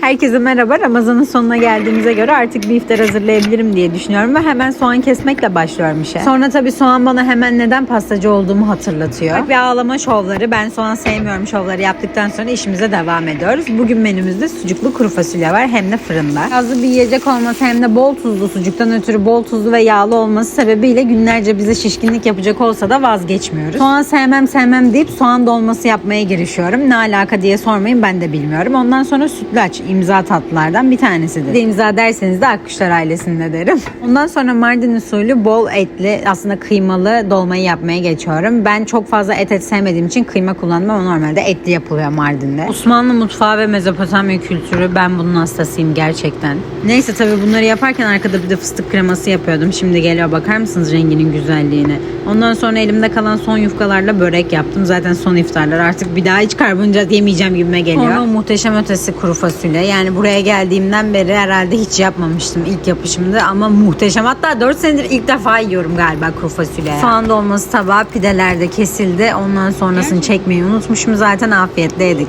Herkese merhaba. Ramazanın sonuna geldiğimize göre artık bir iftar hazırlayabilirim diye düşünüyorum ve hemen soğan kesmekle başlıyorum işe. Sonra tabii soğan bana hemen neden pastacı olduğumu hatırlatıyor. Ve ağlama şovları, ben soğan sevmiyorum şovları yaptıktan sonra işimize devam ediyoruz. Bugün menümüzde sucuklu kuru fasulye var hem de fırında. Hazır bir yiyecek olması hem de bol tuzlu sucuktan ötürü bol tuzlu ve yağlı olması sebebiyle günlerce bize şişkinlik yapacak olsa da vazgeçmiyoruz. Soğan sevmem sevmem deyip soğan dolması yapmaya girişiyorum. Ne alaka diye sormayın ben de bilmiyorum. Ondan sonra sütlaç imza tatlılardan bir tanesidir. De imza derseniz de Akkuşlar ailesinde derim. Ondan sonra Mardin usulü bol etli aslında kıymalı dolmayı yapmaya geçiyorum. Ben çok fazla et et sevmediğim için kıyma kullandım ama normalde etli yapılıyor Mardin'de. Osmanlı mutfağı ve Mezopotamya kültürü ben bunun hastasıyım gerçekten. Neyse tabii bunları yaparken arkada bir de fıstık kreması yapıyordum. Şimdi geliyor bakar mısınız renginin güzelliğine. Ondan sonra elimde kalan son yufkalarla börek yaptım. Zaten son iftarlar artık bir daha hiç karbonhidrat yemeyeceğim gibime geliyor. Sonra o muhteşem ötesi kuru fasulye. Yani buraya geldiğimden beri herhalde hiç yapmamıştım ilk yapışımda ama muhteşem. Hatta 4 senedir ilk defa yiyorum galiba kuru fasulye. Soğan dolması tabağı pideler de kesildi. Ondan sonrasını çekmeyi unutmuşum zaten afiyetle yedik.